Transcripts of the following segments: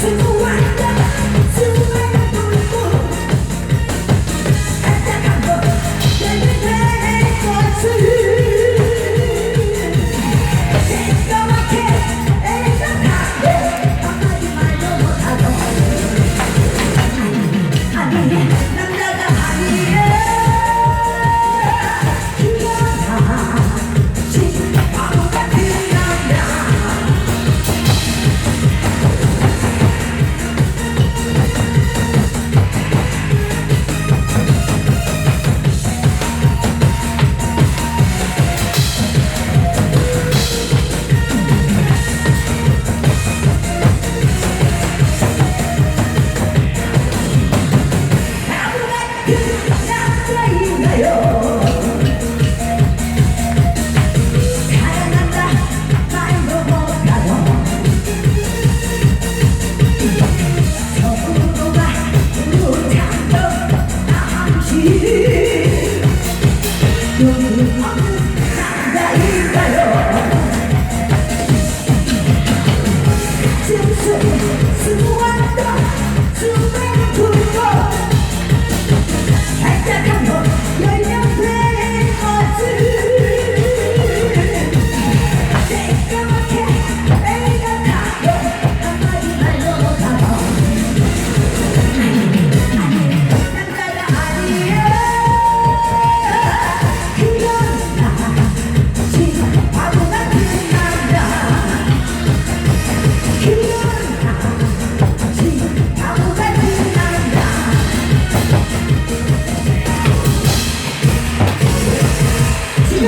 to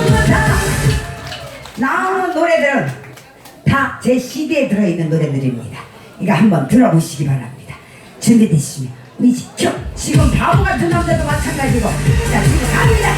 다 나오는 노래들은 다 제 CD에 들어있는 노래들입니다. 이거 한번 들어보시기 바랍니다. 준비되시면 우리 지켜 지금 바보 같은 남자도 마찬가지고 자 지금 갑니다.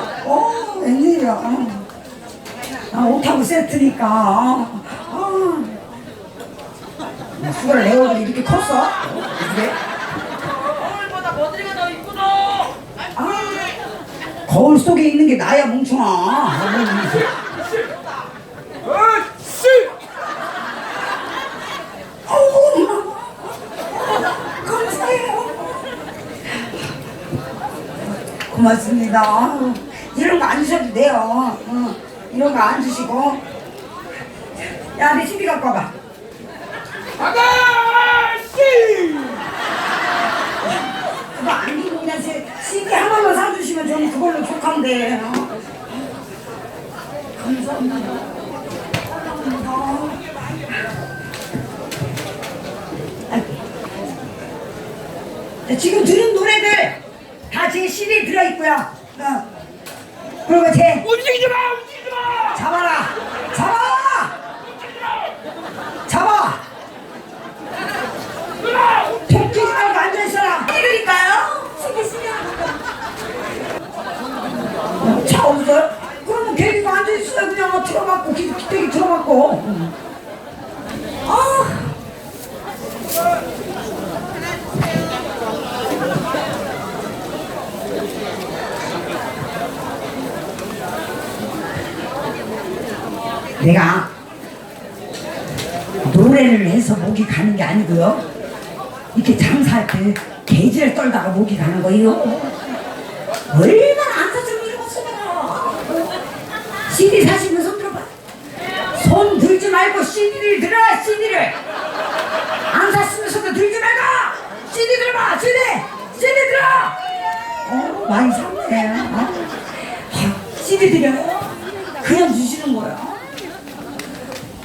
거예요? 어, 웬일이야. 아, 옷하고 세트니까. 아, 아. 내 얼굴이 이렇게 컸어? 이게? 오늘보다 머리가 더 이쁘다! 아, 거울 속에 있는 게 나야, 뭉청아. 아, 아씨! 어우, 감사해요. 고맙습니다. 아유, 이런 거 안 주셔도 돼요. 어, 이런 거 안 주시고. 야, 내 TV 갖고 와봐. 아가씨! 그거 아니고 그냥 제 CD 하나만 사주시면 저는 그걸로 족한데. 어. 감사합니다. 감사합니다. 아, 지금 들은 노래들 다제 CD에 들어있고요. 어. 그리고 제 움직이지 마! 움직이지 마! 잡아라! 잡아! 잡아! 토끼지 말고 앉아있어라! 이러니까요? 차 없어요? 그러면 걔가 앉아있어요 그냥 틀어막고 기- 기대기 틀어막고 아 내가 노래를 해서 목이 가는 게 아니고요. 이렇게 장사할 때 개지를 떨다가 목이 가는 거예요. 얼마나 안 사주면 이러겠어 내가 CD 사시면 손 들어봐. 손 들지 말고 CD를 들어 CD를. 안 샀으면 손 들지 말고. CD 들어봐 CD. CD 들어. 어 많이 샀네. 어? 아, CD 드려요 그냥 주시는 거야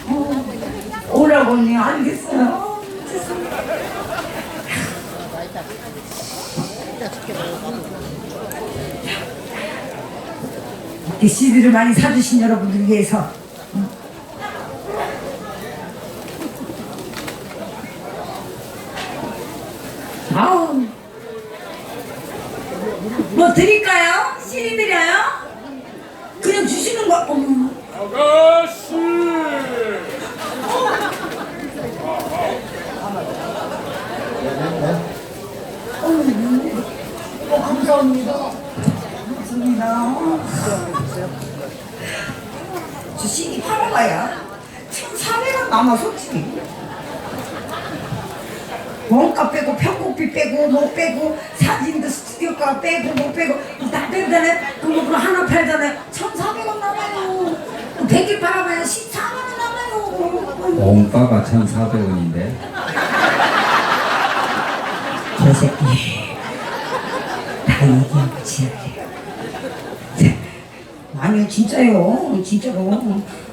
어, 오라고 언니 알겠어요 죄송해요. CD를 많이 사주신 여러분들 위해서 음. 아우 뭐 드릴까요? CD 드려요? 그냥 주시는 거 어머 아가씨! 어, 감사합니다. 감사합니다. 저 CD 팔아봐야 1,400원 남아 솔직히. 원가 빼고 편곡비 빼고 뭐 빼고 사진도 스튜디오가 빼고 뭐 빼고 다 빼잖아요. 그거 하나 팔잖아요. 1,400원 남아요. 100개 팔아봐야 14만 원 남아요. 원가가 1,400원인데 개새끼 다 얘기한 거 지랄이야 아니요 진짜요 진짜로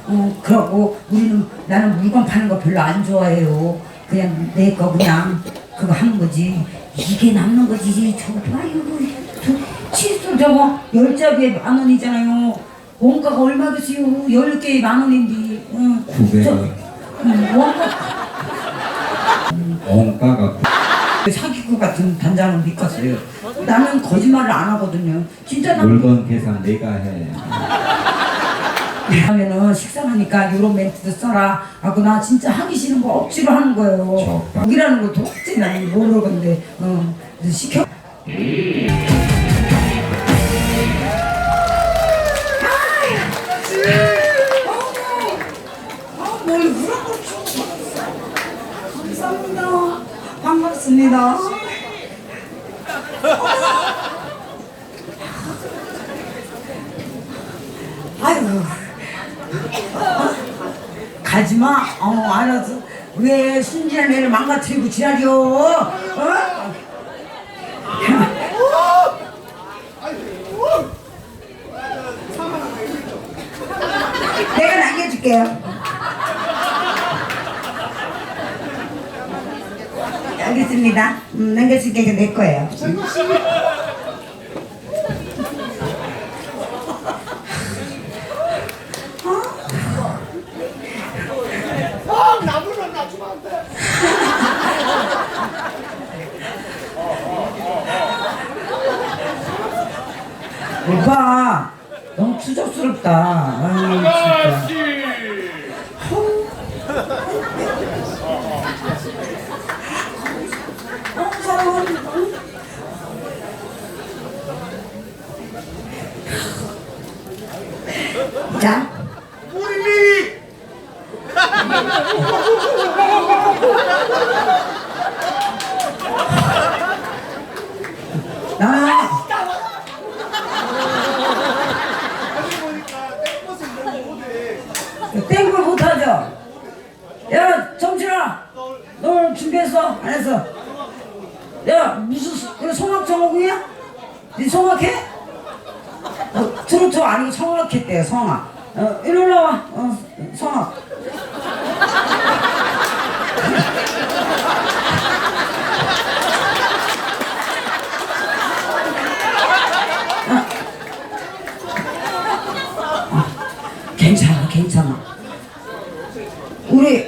어, 그러고 우리는 나는 물건 파는 거 별로 안 좋아해요 그냥 내 거 그냥 그거 하는 거지 이게 남는 거지 저거 봐요 저 칫솔 저거 열 잡이에 만 원이잖아요 원가가 얼마겠어요 열 개에 만 원인데 응. 900원. 저, 응, 원가 원가가 사기꾼 같은 단장을 믿었어요. 나는 거짓말을 안 하거든요. 진짜 나 물건 계산 내가 해. 하면은 식상하니까 이런 멘트도 써라 하고 나 진짜 하기 싫은 거 억지로 하는 거예요. 적당. 여기라는 거 도대체 나는 모르는데 어, 그래서 시켜. 아, 뭘 그런 걸 줘. 감사합니다. 반갑습니다. 가지마. 어, 알아서. 왜 순진한 애를 망가뜨리고 지랄이오? 어? 내가 남겨줄게요. 알겠습니다. 음, 남겨줄게, 이게 내 거예요. 오빠 너무 추접스럽다. 아유, 진짜. 아가씨. 자, 우리 나 보니까 땡볕을 너무 못해. 땡글 못하죠. 야, 정진아, 너 오늘 준비했어? 안 했어? 야, 무슨 수- 그래 성악 정옥이야? 네 성악해? 어, 트로트 아니고 성악했대요, 성악. 어, 이리 올라와, 어, 성악. 괜찮아, 괜찮아. 우리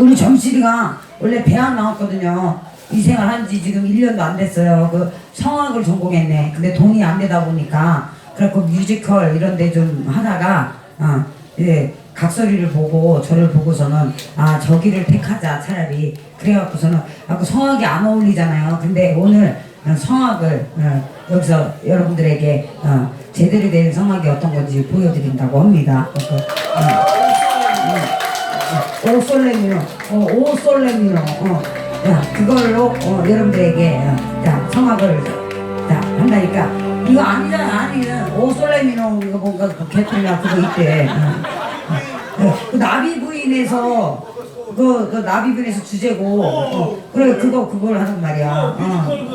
우리 정실이가 원래 배안 나왔거든요. 이 생활 한지 지금 1년도 안 됐어요. 그 성악을 전공했네. 근데 돈이 안 되다 보니까 그래갖고 뮤지컬 이런 데 좀 하다가 어, 예, 각설이를 보고 저를 보고서는 아 저기를 택하자 차라리 그래갖고서는 아그 성악이 안 어울리잖아요. 근데 오늘 어, 성악을 어, 여기서 여러분들에게 어, 제대로 된 성악이 어떤 건지 보여드린다고 합니다. 그, 어. 오 솔레미노, 어, 오 솔레미노, 어, 야, 그걸로 어, 여러분들에게 어, 자 성악을 자 한다니까 이거 아니잖아 아니는 오 솔레미노 이거 뭔가 그 개털이나 그거 있대. 어, 어. 어, 그 나비 부인에서 그, 그 나비 부인에서 주제고 어, 그래 그거 그걸 하는 말이야. 어,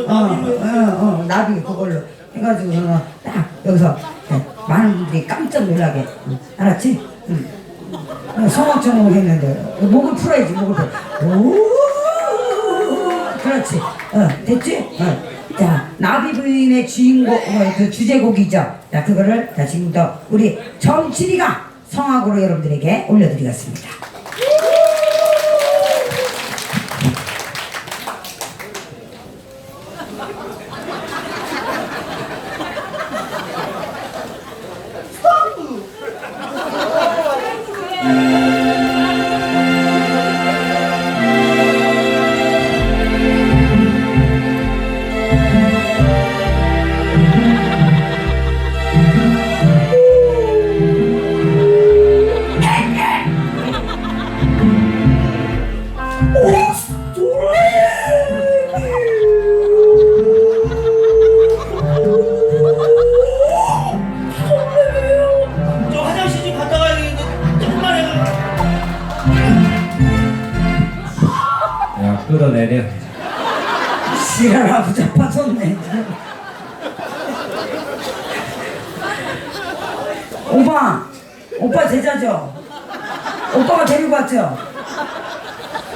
어, 어, 어, 나비 그걸로 해가지고서는 딱 여기서 네, 많은 분들이 깜짝 놀라게 응, 알았지? 응. 성악 전공 했는데 목을 풀어야지 목을 풀어. 오 그렇지. 어 됐지? 어 자 나비 부인의 주인공 어, 그 주제곡이죠. 자 그거를 자 지금부터 우리 정칠이가 성악으로 여러분들에게 올려드리겠습니다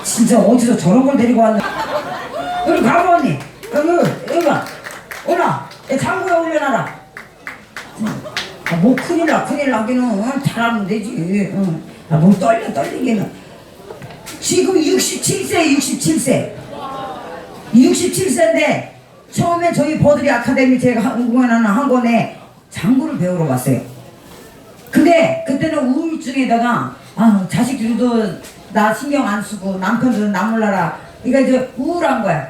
진짜 어디서 저런 걸 데리고 왔나? 여기 가봐 언니? 여기 여기 와 오나 내 장구에 올려놔라. 아, 뭐 큰일 나 큰일 나기는. 잘하면 되지. 응. 아, 뭐 떨려 떨리기는. 지금 67세 67세. 67세인데 처음에 저희 버들이 아카데미 제가 공연하는 학원에 장구를 배우러 왔어요. 근데 그때는 우울증에다가 아 자식들도 나 신경 안 쓰고 남편도 나 몰라라 그러니까 이제 우울한 거야.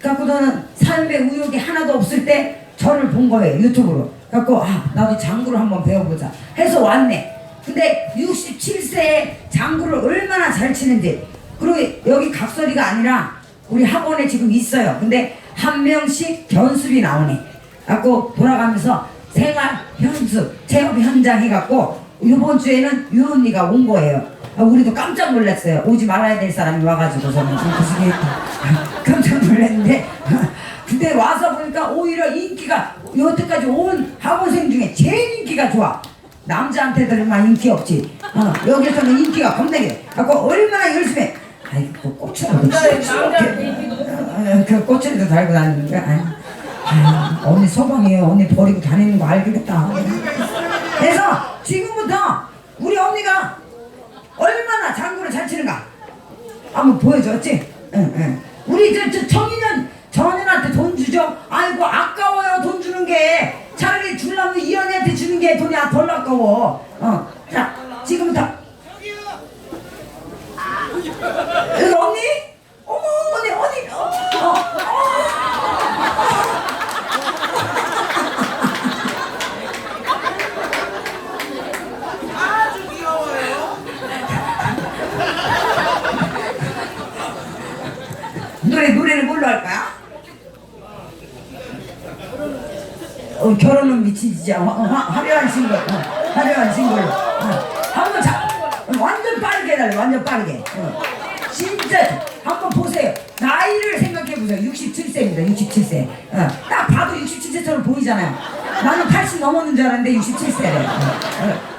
갖고 저는 삶에 의욕이 하나도 없을 때 저를 본 거예요 유튜브로. 갖고 아 나도 장구를 한번 배워보자 해서 왔네. 근데 67세에 장구를 얼마나 잘 치는지 그리고 여기 각설이가 아니라 우리 학원에 지금 있어요. 근데 한 명씩 견습이 나오네. 갖고 돌아가면서 생활 현수 체험 현장 해갖고 이번 주에는 유 언니가 온 거예요. 아, 우리도 깜짝 놀랐어요. 오지 말아야 될 사람이 와가지고 저는 좀 그게 깜짝 놀랐는데 근데 와서 보니까 오히려 인기가 여태까지 온 학원생 중에 제일 인기가 좋아. 남자한테들만 인기 없지. 어, 여기서는 인기가 겁나게. 갖고 얼마나 열심히 해. 아이 그 꼬치라고 어, 그 꼬치도 달고 다니는 거야 아이, 아이, 언니 서방이에요 언니 버리고 다니는 거 알겠다 그래서 지금부터 우리 언니가 얼마나 장구를 잘 치는가 한번 보여줬지? 응, 응. 우리 저, 저 청인은 전인한테 돈 주죠? 아이고 아까워요 돈 주는 게 차라리 줄라면 이 언니한테 주는 게 돈이 아- 덜 아까워 어. 자 지금부터 여기 언니? 어머 언니 언니 어, 어, 어. 아주 귀여워요. 노래 노래를 뭘로 할 거야? 어, 결혼은 화, 화, 화려한 싱글 어, 화려한 싱글 어. 한번 자 완전 빠르게 해달래 완전 빠르게 어. 진짜 한번 보세요 나이를 생각해 보세요 67세입니다 67세 어. 딱 봐도 67세처럼 보이잖아요 나는 80 넘었는 줄 알았는데 67세래 어. 어.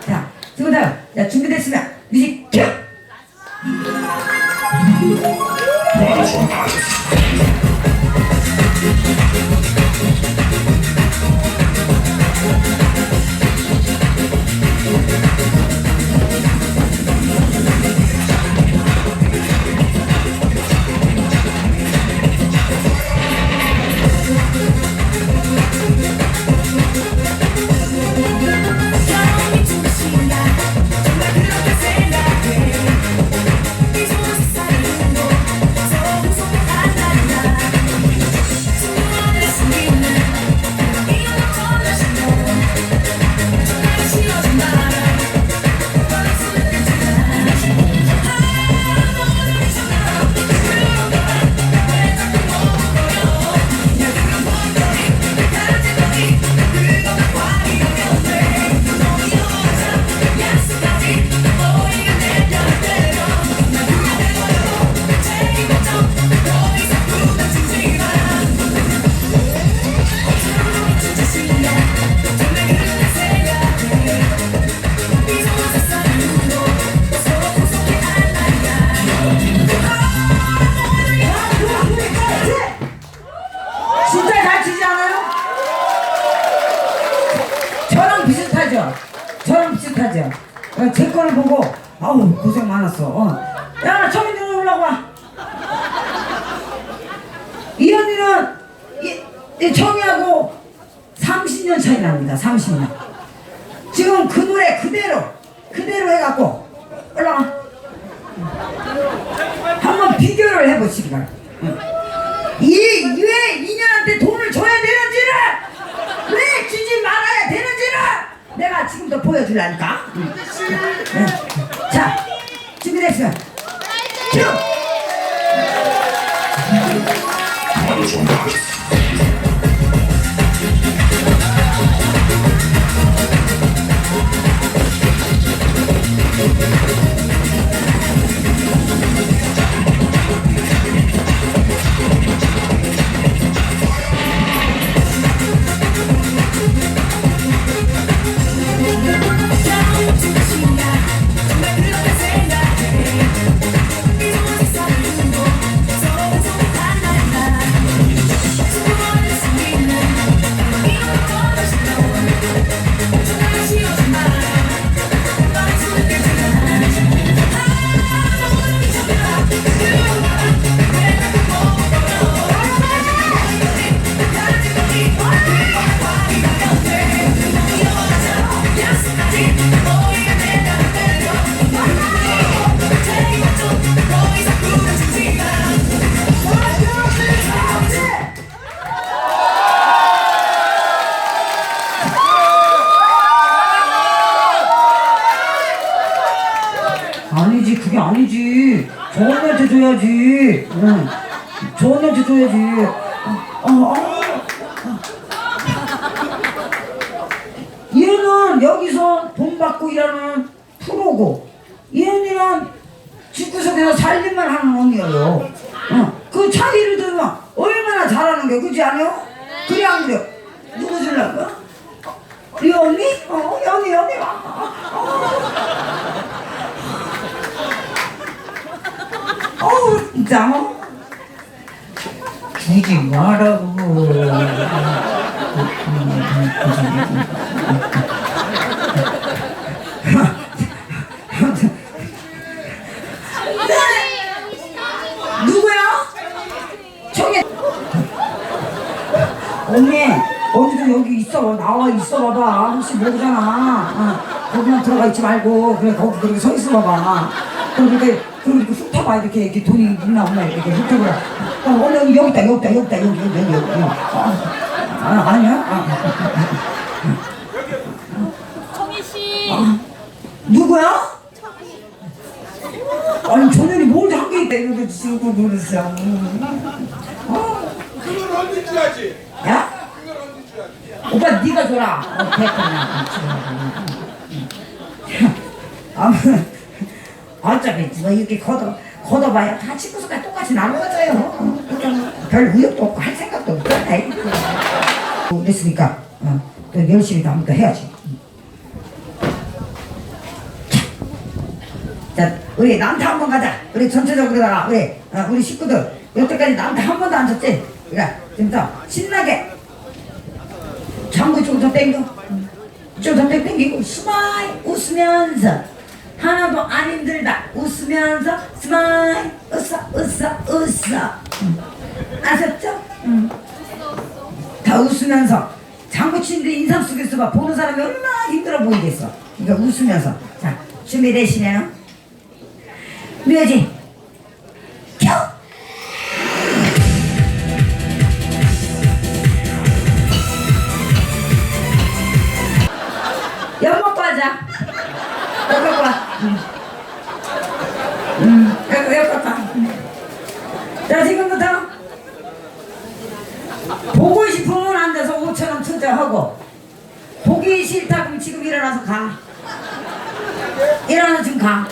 어, 제 거를 보고 아우 고생 많았어. 어. 야 청인들 올라와. 이 언니는 이, 이 청이하고 30년 차이 납니다 30년. 지금 그 노래 그대로 그대로 해갖고 올라와. 한번 비교를 해보시기 바랍니다. 이왜 인연한테 돈을 줘야 되는지를 왜 주지 말아야 되는지를 내가 지금부터 보여줄라니까. 응. 응. 자 준비됐어. 큐. 아니지 그게 아니지 저 언니한테 줘야지 응. 저 언니한테 줘야지 어, 어, 어. 얘는 여기서 돈 받고 일하는 프로고 이 언니는 집구석에서 살림만 하는 언니예요 어. 그 차이를 들으면 얼마나 잘하는 게 그지 않아요? 그래 안 그래? 누구 주려고? 이 언니? 어, 이 언니, 이 언니 와. 어. 어우 진짜. 뭐 주지 말라고. 누구야? 저기. 언니 언니도 여기 있어. 나와 있어. 봐봐. 혹시 모르잖아. 어, 거기만 들어가 있지 말고. 그래 거기 그렇게 서 있어 봐봐. 그럼 이렇게 그럼 이렇게 훑어봐 이렇게 이렇게 돈이 있나 없나 이렇게 훑어보라 어, 언니 여기 여기 있다 여기 있다 여기 있다 여기 여기 여기 여기 어, 아, 아니야? 아, 청희 씨. 누구야? 아니 전현이 뭘 한게 있다 이러고 지금 모르겠어 어? 그걸 언제 줘야지? 야? 그걸 언제 줘야지? 오빠 네가 줘라. 어, 됐구나. 아무 어차피 뭐 이렇게 걷어 걷어봐야 다 친구수가 똑같이 그러니까 별 의욕도 없고 할 생각도 없고 그랬으니까 어, 또 열심히 다음부터 해야지. 자, 우리 남타 한번 가자. 우리 전체적으로다가 우리 어, 우리 식구들 여태까지 남타 한 번도 안 쳤지. 그러니까 지금부터 신나게 장구 좀더 땡겨. 좀더 땡기고 스마일 웃으면서 하나도 안 힘들다. 웃으면서 스마일 웃어 웃어 웃어. 응. 아셨죠? 응. 다 웃으면서 장구 치는데 인상 속에서 봐 보는 사람이 얼마나 힘들어 보이겠어. 이거 웃으면서 자 준비되시나요? 뮤직 와. 자, 지금부터 보고 싶으면 앉아서 5천원 투자하고 보기 싫다 그럼 지금 일어나서 가. 일어나서 지금 가.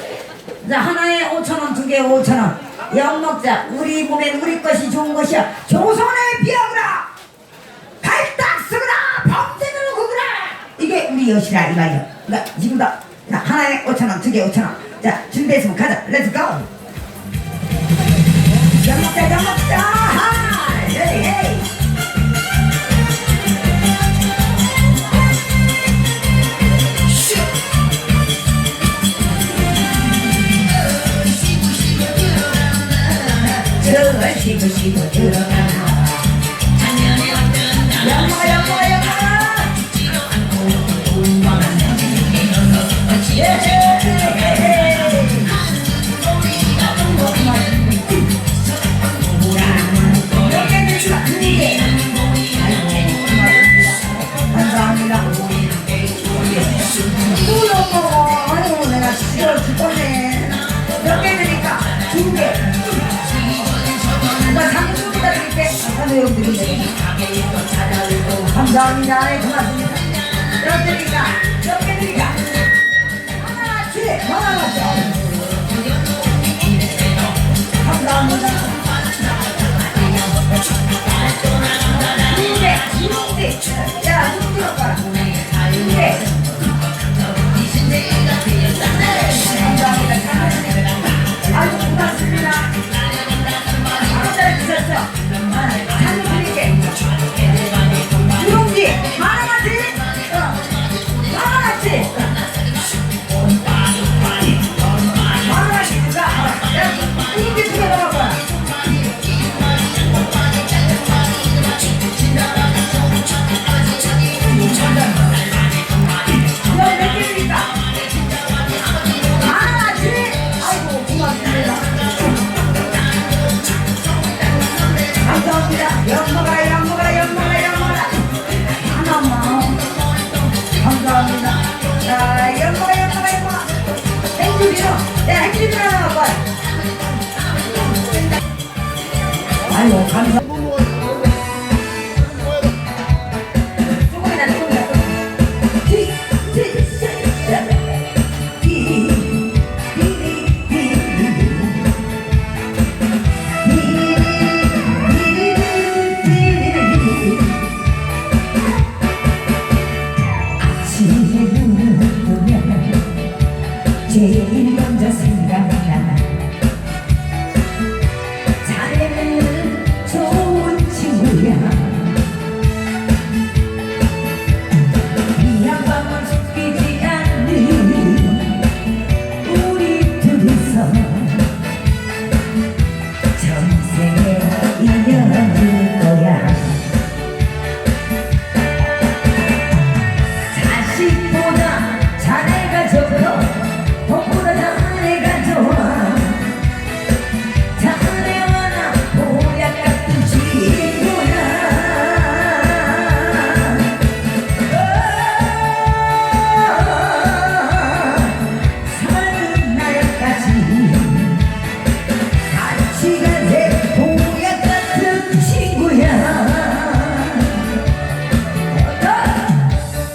자, 하나에 5천원, 두 개에 5천원. 엿 먹자. 우리 몸엔 우리 것이 좋은 것이야. 조선의 비아그라! 발딱 쓰거라! 범죄들을 구구라! 이게 우리 여시라 이 말이야. 그러니까 지금부터 자, 하나에 5천원, 두 개에 5천원. 자, 준비했으면 가자. 렛츠 고! 엿 먹자, 엿 먹자! 하! 헤이, 헤이! 저걸 쉬고 쉬고 들어가 영화 영화 영화 감 네, 고맙습니다. 몇 개니까 몇 개니까 하나같이 하나같이. 감사합니다. 이제 이제 야눈 들어봐. 이제 남자 생각.